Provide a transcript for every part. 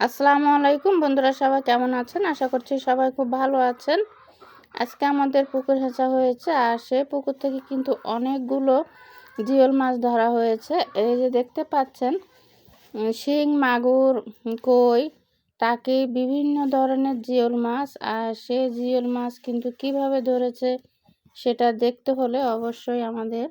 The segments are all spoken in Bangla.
আসসালামু আলাইকুম বন্ধুরা, সবাই কেমন আছেন? আশা করছি সবাই খুব ভালো আছেন। আজকে আমাদের পুকুর হেঁচা হয়েছে আর সেই পুকুর থেকে কিন্তু অনেকগুলো জিওল মাছ ধরা হয়েছে। এই যে দেখতে পাচ্ছেন শিং, মাগুর, কই, টাকি, বিভিন্ন ধরনের জিওল মাছ। আর সেই জিওল মাছ কিন্তু কীভাবে ধরেছে সেটা দেখতে হলে অবশ্যই আমাদের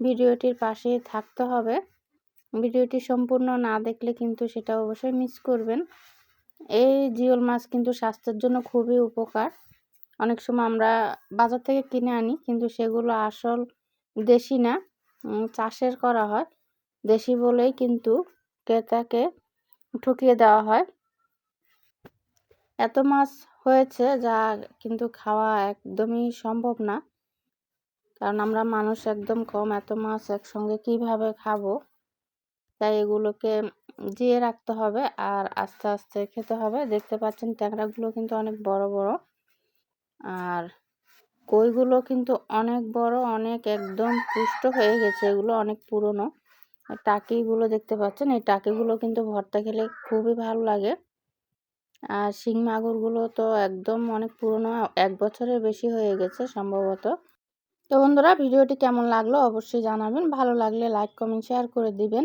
ভিডিওটির পাশেই থাকতে হবে। ভিডিওটি সম্পূর্ণ না দেখলে কিন্তু সেটা অবশ্যই মিস করবেন। এই জিওল মাছ কিন্তু স্বাস্থ্যের জন্য খুবই উপকার। অনেক সময় আমরা বাজার থেকে কিনে আনি, কিন্তু সেগুলো আসল দেশি না চাষের করা হয়। দেশি বলেই কিন্তু ক্রেতাকে ঠকিয়ে দেওয়া হয়। এত মাছ হয়েছে যা কিন্তু খাওয়া একদমই সম্ভব না। কারণ আমরা মানুষ একদম কম, এত মাছ একসঙ্গে কীভাবে খাব? তাই এগুলোকে জিয়ে রাখতে হবে আর আস্তে আস্তে খেতে হবে। দেখতে পাচ্ছেন ট্যাংরাগুলো কিন্তু অনেক বড় বড়। আর কইগুলো কিন্তু অনেক বড়, অনেক একদম পুষ্ট হয়ে গেছে। এগুলো অনেক পুরনো। টাকিগুলো দেখতে পাচ্ছেন, এই টাকিগুলো কিন্তু ভর্তা খেলে খুবই ভালো লাগে। আর শিং মাগুরগুলো তো একদম অনেক পুরনো, এক বছরের বেশি হয়ে গেছে সম্ভবত। তো বন্ধুরা, ভিডিওটি কেমন লাগল অবশ্যই জানাবেন। ভালো লাগলে লাইক, কমেন্ট, শেয়ার করে দিবেন।